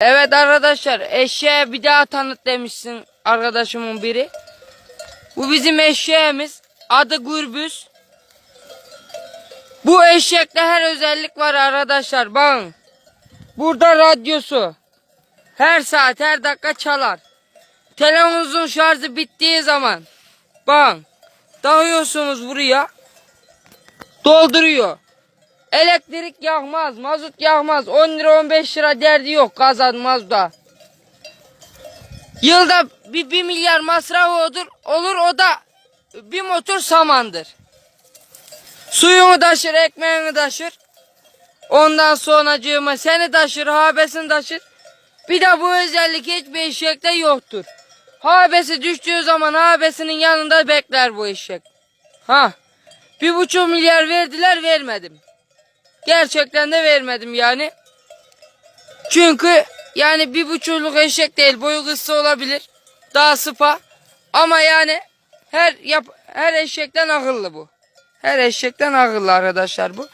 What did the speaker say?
Evet arkadaşlar eşeğe bir daha tanıt demişsin arkadaşımın biri. Bu bizim eşeğimiz. Adı Gürbüz. Bu eşekte her özellik var arkadaşlar. Bakın. Burada radyosu. Her saat her dakika çalar. Telefonunuzun şarjı bittiği zaman. Bakın. Dağıyorsunuz buraya. Dolduruyor. Elektrik yakmaz, mazot yakmaz. 10 lira 15 lira derdi yok kazanmaz da. Yılda bir, bir milyar masrafı olur, olur o da bir motor samandır. Suyunu taşır, ekmeğini taşır. Ondan sonra seni taşır, habesini taşır. Bir de bu özellik hiçbir eşekte yoktur. Habesi düştüğü zaman habesinin yanında bekler bu eşek. Ha, bir buçuk milyar verdiler vermedim. Gerçekten de vermedim yani. Çünkü yani bir buçukluk eşek değil boyu kısa olabilir. Daha sıpa. Ama yani her yap her eşekten akıllı bu. Her eşekten akıllı arkadaşlar bu.